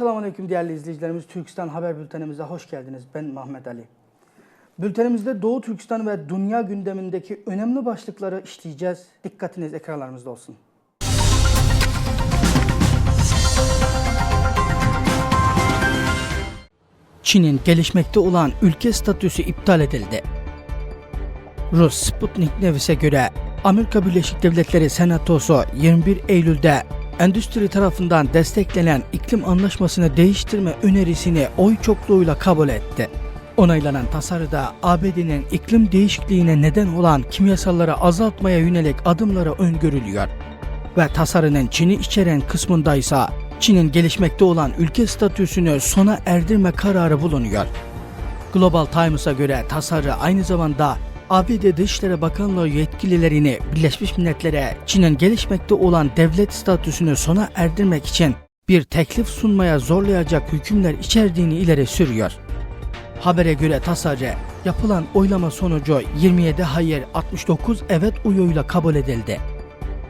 Esselamu Aleyküm değerli izleyicilerimiz. Türkistan Haber Bültenimize hoş geldiniz. Ben Mehmet Ali. Bültenimizde Doğu Türkistan ve dünya gündemindeki önemli başlıkları işleyeceğiz. Dikkatiniz ekranlarımızda olsun. Çin'in gelişmekte olan ülke statüsü iptal edildi. Rus Sputnik Nevis'e göre Amerika Birleşik Devletleri Senatosu 21 Eylül'de endüstri tarafından desteklenen iklim anlaşmasını değiştirme önerisini oy çokluğuyla kabul etti. Onaylanan tasarıda ABD'nin iklim değişikliğine neden olan kimyasalları azaltmaya yönelik adımları öngörülüyor. Ve tasarının Çin'i içeren kısmında ise Çin'in gelişmekte olan ülke statüsünü sona erdirme kararı bulunuyor. Global Times'a göre tasarı aynı zamanda ABD Dışişleri Bakanlığı yetkililerini Birleşmiş Milletler'e Çin'in gelişmekte olan devlet statüsünü sona erdirmek için bir teklif sunmaya zorlayacak hükümler içerdiğini ileri sürüyor. Habere göre tasarı yapılan oylama sonucu 27 hayır 69 evet oyuyla kabul edildi.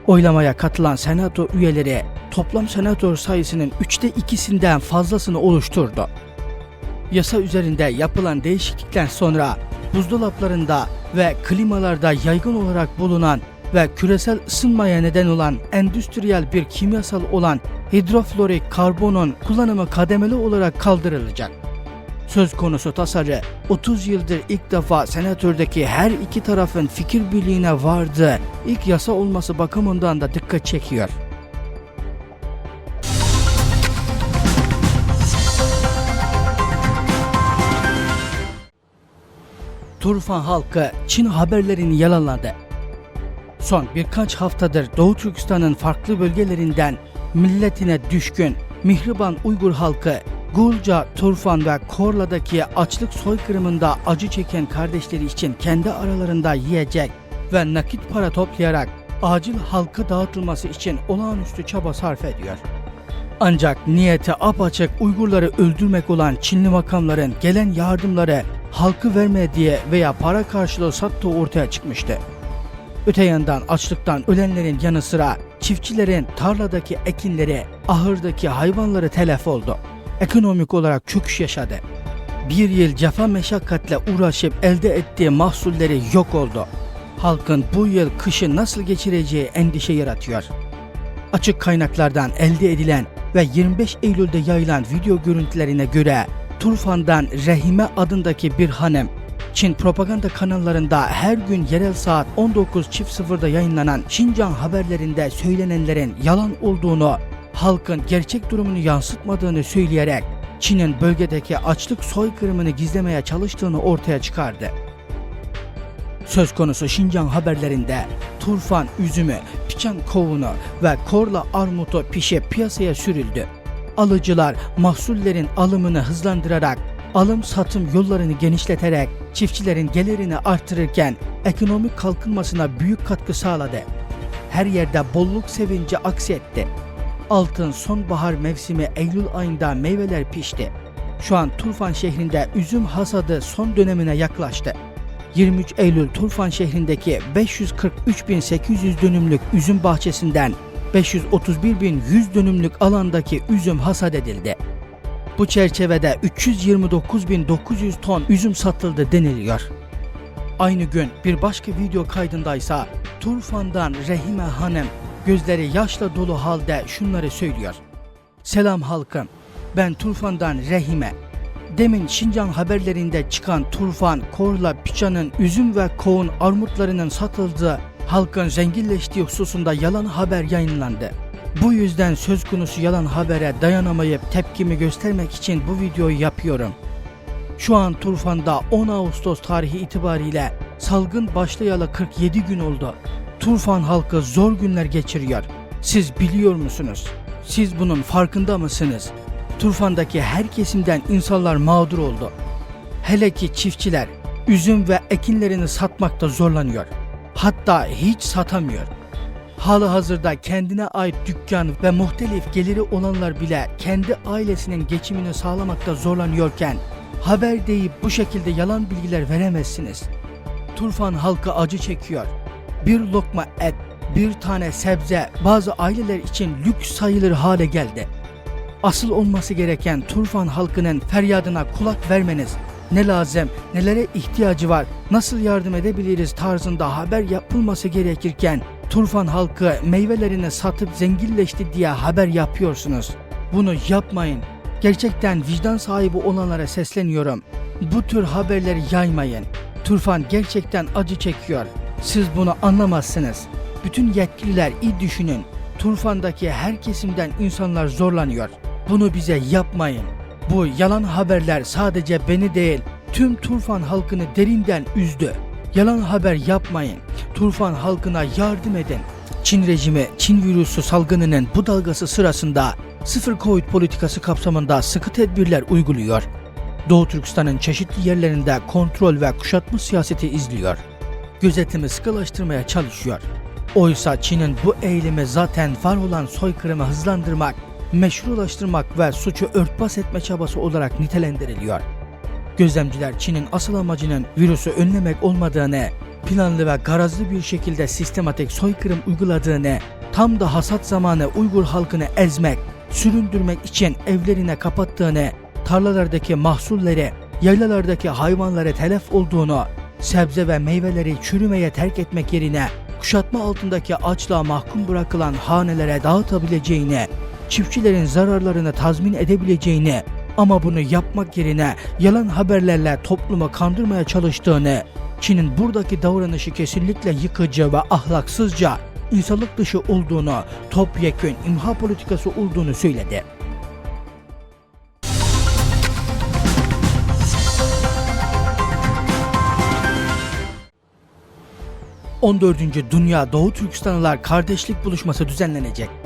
Oylamaya katılan senato üyeleri toplam senatör sayısının üçte ikisinden fazlasını oluşturdu. Yasa üzerinde yapılan değişiklikten sonra buzdolaplarında ve klimalarda yaygın olarak bulunan ve küresel ısınmaya neden olan endüstriyel bir kimyasal olan hidroflorik karbonun kullanımı kademeli olarak kaldırılacak. Söz konusu tasarı 30 yıldır ilk defa senatördeki her iki tarafın fikir birliğine vardığı ilk yasa olması bakımından da dikkat çekiyor. Turfan halkı Çin haberlerini yalanladı. Son birkaç haftadır Doğu Türkistan'ın farklı bölgelerinden milletine düşkün Mihriban Uygur halkı Gulca, Turfan ve Korla'daki açlık soykırımında acı çeken kardeşleri için kendi aralarında yiyecek ve nakit para toplayarak acil halka dağıtılması için olağanüstü çaba sarf ediyor. Ancak niyeti apaçık Uygurları öldürmek olan Çinli makamların gelen yardımları halkı verme diye veya para karşılığı sattığı ortaya çıkmıştı. Öte yandan açlıktan ölenlerin yanı sıra çiftçilerin tarladaki ekinleri, ahırdaki hayvanları telef oldu. Ekonomik olarak çöküş yaşadı. Bir yıl cefa meşakkatle uğraşıp elde ettiği mahsulleri yok oldu. Halkın bu yıl kışı nasıl geçireceği endişe yaratıyor. Açık kaynaklardan elde edilen ve 25 Eylül'de yayılan video görüntülerine göre Turfan'dan Rehime adındaki bir hanım Çin propaganda kanallarında her gün yerel saat 19.00'da yayınlanan Şincan haberlerinde söylenenlerin yalan olduğunu, halkın gerçek durumunu yansıtmadığını söyleyerek Çin'in bölgedeki açlık soykırımını gizlemeye çalıştığını ortaya çıkardı. Söz konusu Şincan haberlerinde turfan üzümü, piçan kovunu ve korla armutu pişip piyasaya sürüldü. Alıcılar mahsullerin alımını hızlandırarak, alım satım yollarını genişleterek çiftçilerin gelirini artırırken ekonomik kalkınmasına büyük katkı sağladı. Her yerde bolluk sevinci aksetti. Altın sonbahar mevsimi Eylül ayında meyveler pişti. Şu an Turfan şehrinde üzüm hasadı son dönemine yaklaştı. 23 Eylül Turfan şehrindeki 543.800 dönümlük üzüm bahçesinden 531.100 dönümlük alandaki üzüm hasat edildi. Bu çerçevede 329.900 ton üzüm satıldı deniliyor. Aynı gün bir başka video kaydındaysa Turfan'dan Rehime Hanım gözleri yaşla dolu halde şunları söylüyor. Selam halkım, ben Turfan'dan Rehime. Demin Şincan haberlerinde çıkan Turfan, Korla, Piçan'ın üzüm ve kovun armutlarının satıldığı, halkın zenginleştiği hususunda yalan haber yayınlandı. Bu yüzden söz konusu yalan habere dayanamayıp tepkimi göstermek için bu videoyu yapıyorum. Şu an Turfan'da 10 Ağustos tarihi itibariyle salgın başlayalı 47 gün oldu. Turfan halkı zor günler geçiriyor. Siz biliyor musunuz? Siz bunun farkında mısınız? Turfan'daki her kesimden insanlar mağdur oldu. Hele ki çiftçiler üzüm ve ekinlerini satmakta zorlanıyor. Hatta hiç satamıyor. Halı hazırda kendine ait dükkan ve muhtelif geliri olanlar bile kendi ailesinin geçimini sağlamakta zorlanıyorken haber deyip bu şekilde yalan bilgiler veremezsiniz. Turfan halkı acı çekiyor. Bir lokma et, bir tane sebze bazı aileler için lüks sayılır hale geldi. asıl olması gereken Turfan halkının feryadına kulak vermeniz, ne lazım, nelere ihtiyacı var, nasıl yardım edebiliriz tarzında haber yapılması gerekirken Turfan halkı meyvelerini satıp zenginleşti diye haber yapıyorsunuz. Bunu yapmayın. Gerçekten vicdan sahibi olanlara sesleniyorum. Bu tür haberleri yaymayın. Turfan gerçekten acı çekiyor. Siz bunu anlamazsınız. Bütün yetkililer iyi düşünün. Turfan'daki her kesimden insanlar zorlanıyor. Bunu bize yapmayın. Bu yalan haberler sadece beni değil, tüm Turfan halkını derinden üzdü. Yalan haber yapmayın. Turfan halkına yardım edin. Çin rejimi, Çin virüsü salgınının bu dalgası sırasında sıfır Covid politikası kapsamında sıkı tedbirler uyguluyor. Doğu Türkistan'ın çeşitli yerlerinde kontrol ve kuşatma siyaseti izliyor. Gözetimi sıkılaştırmaya çalışıyor. Oysa Çin'in bu eylemi zaten var olan soykırımı hızlandırmak, meşrulaştırmak ve suçu örtbas etme çabası olarak nitelendiriliyor. Gözlemciler Çin'in asıl amacının virüsü önlemek olmadığını, planlı ve garazlı bir şekilde sistematik soykırım uyguladığını, tam da hasat zamanı Uygur halkını ezmek, süründürmek için evlerine kapattığını, tarlalardaki mahsulleri, yaylalardaki hayvanları telef olduğunu, sebze ve meyveleri çürümeye terk etmek yerine kuşatma altındaki açlığa mahkum bırakılan hanelere dağıtabileceğini, çiftçilerin zararlarını tazmin edebileceğini ama bunu yapmak yerine yalan haberlerle toplumu kandırmaya çalıştığını, Çin'in buradaki davranışı kesinlikle yıkıcı ve ahlaksızca, insanlık dışı olduğunu, topyekün imha politikası olduğunu söyledi. 14. Dünya Doğu Türkistanlılar Kardeşlik Buluşması düzenlenecek.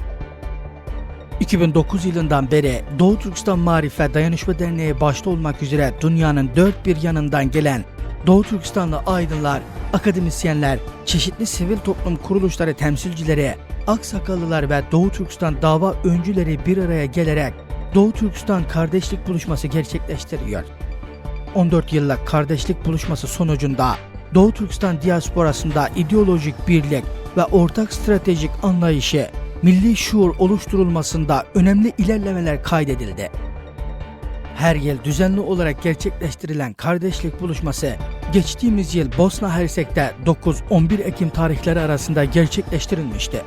2009 yılından beri Doğu Türkistan Marif ve Dayanışma Derneği başta olmak üzere dünyanın dört bir yanından gelen Doğu Türkistanlı aydınlar, akademisyenler, çeşitli sivil toplum kuruluşları temsilcileri, aksakallılar ve Doğu Türkistan dava öncüleri bir araya gelerek Doğu Türkistan Kardeşlik Buluşması gerçekleştiriyor. 14 yıllık kardeşlik buluşması sonucunda Doğu Türkistan diasporasında ideolojik birlik ve ortak stratejik anlayışı, milli şuur oluşturulmasında önemli ilerlemeler kaydedildi. Her yıl düzenli olarak gerçekleştirilen kardeşlik buluşması geçtiğimiz yıl Bosna Hersek'te 9-11 Ekim tarihleri arasında gerçekleştirilmişti.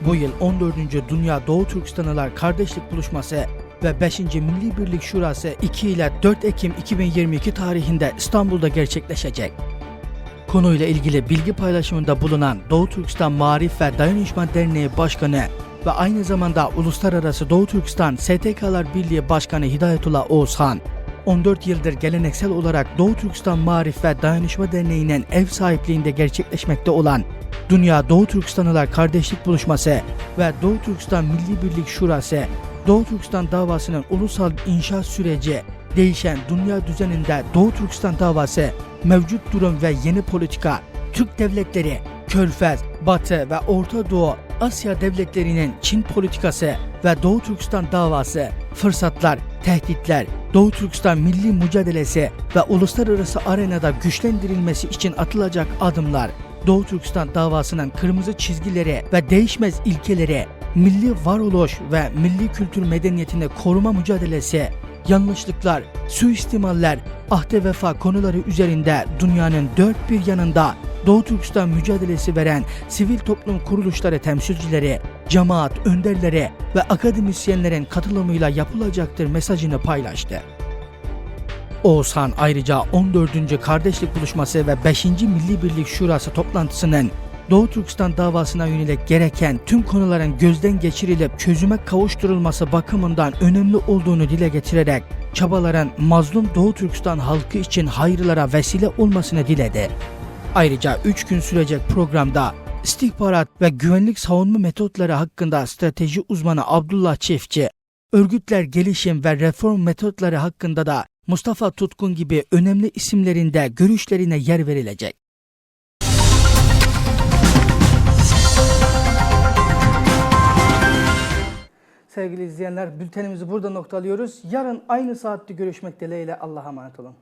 Bu yıl 14. Dünya Doğu Türkistanlılar Kardeşlik Buluşması ve 5. Milli Birlik Şurası 2 ile 4 Ekim 2022 tarihinde İstanbul'da gerçekleşecek. Konuyla ilgili bilgi paylaşımında bulunan Doğu Türkistan Marif ve Dayanışma Derneği Başkanı ve aynı zamanda Uluslararası Doğu Türkistan STK'lar Birliği Başkanı Hidayetullah Oğuzhan, 14 yıldır geleneksel olarak Doğu Türkistan Marif ve Dayanışma Derneği'nin ev sahipliğinde gerçekleşmekte olan Dünya Doğu Türkistanlılar Kardeşlik Buluşması ve Doğu Türkistan Milli Birlik Şurası, Doğu Türkistan davasının ulusal inşaat süreci, değişen dünya düzeninde Doğu Türkistan davası, mevcut durum ve yeni politika, Türk devletleri, Körfez, Batı ve Orta Doğu, Asya devletlerinin Çin politikası ve Doğu Türkistan davası, fırsatlar, tehditler, Doğu Türkistan milli mücadelesi ve uluslararası arenada güçlendirilmesi için atılacak adımlar, Doğu Türkistan davasının kırmızı çizgileri ve değişmez ilkeleri, milli varoluş ve milli kültür medeniyetini koruma mücadelesi, yanlışlıklar, suistimaller, ahde vefa konuları üzerinde dünyanın dört bir yanında Doğu Türkistan mücadelesi veren sivil toplum kuruluşları temsilcileri, cemaat önderleri ve akademisyenlerin katılımıyla yapılacaktır mesajını paylaştı. Oğuzhan ayrıca 14. Kardeşlik Buluşması ve 5. Milli Birlik Şurası toplantısının Doğu Türkistan davasına yönelik gereken tüm konuların gözden geçirilip çözüme kavuşturulması bakımından önemli olduğunu dile getirerek çabaların mazlum Doğu Türkistan halkı için hayırlara vesile olmasını diledi. Ayrıca 3 gün sürecek programda istihbarat ve güvenlik savunma metotları hakkında strateji uzmanı Abdullah Çiftçi, örgütler gelişim ve reform metotları hakkında da Mustafa Tutkun gibi önemli isimlerinde görüşlerine yer verilecek. Sevgili izleyenler bültenimizi burada noktalıyoruz. Yarın aynı saatte görüşmek dileğiyle Allah'a emanet olun.